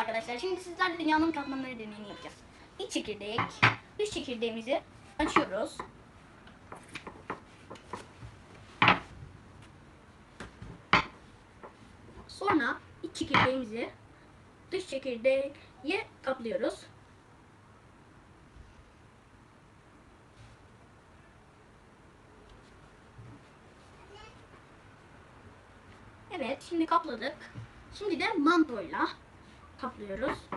arkadaşlar. Şimdi sizlerle dünyanın katmanları deneyini yapacağız. İç çekirdek, dış çekirdeğimizi açıyoruz. Sonra iç çekirdeğimizi dış çekirdeğe kaplıyoruz. Evet, şimdi kapladık. Şimdi de mantoyla kaplıyoruz.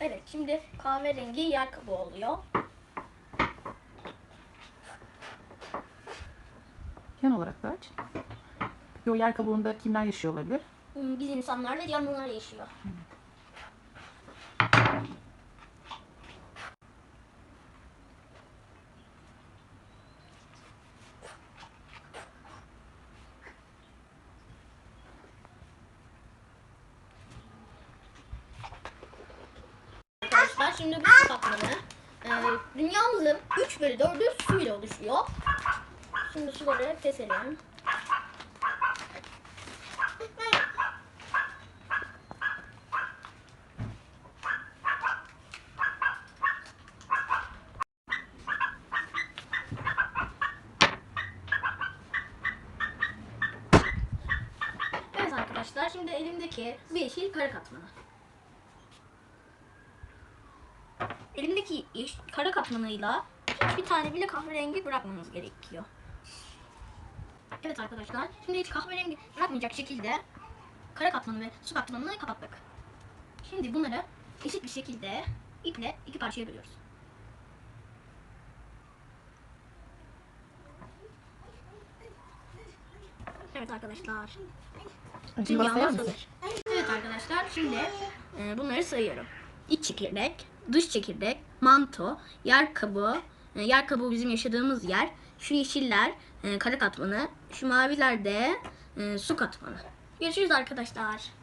Evet, şimdi kahverengi yer kabuğu oluyor. Yan olarak da aç. Peki o yer kabuğunda kimler yaşıyor olabilir? Hmm, Biz insanlar ve canlılar yaşıyor. Arkadaşlar şimdi bu su katmanı e, dünyamızın 3 bölü 4'ü suyla oluşuyor. Şimdi suları keselim. Evet arkadaşlar şimdi elimdeki bu yeşil kara katmanı. Yeş- kara katmanıyla hiçbir tane bile kahverengi bırakmamız gerekiyor. Evet arkadaşlar şimdi hiç kahverengi bırakmayacak şekilde kara katmanı ve su katmanını kapattık. Şimdi bunları eşit bir şekilde iple iki parçaya bölüyoruz. Evet arkadaşlar. Dünyamız hazır. Evet arkadaşlar şimdi e, bunları sayıyorum. İç çekirdek, dış çekirdek, manto, yer kabuğu, e, yer kabuğu bizim yaşadığımız yer, şu yeşiller e, kara katmanı, şu maviler de e, su katmanı. Görüşürüz arkadaşlar.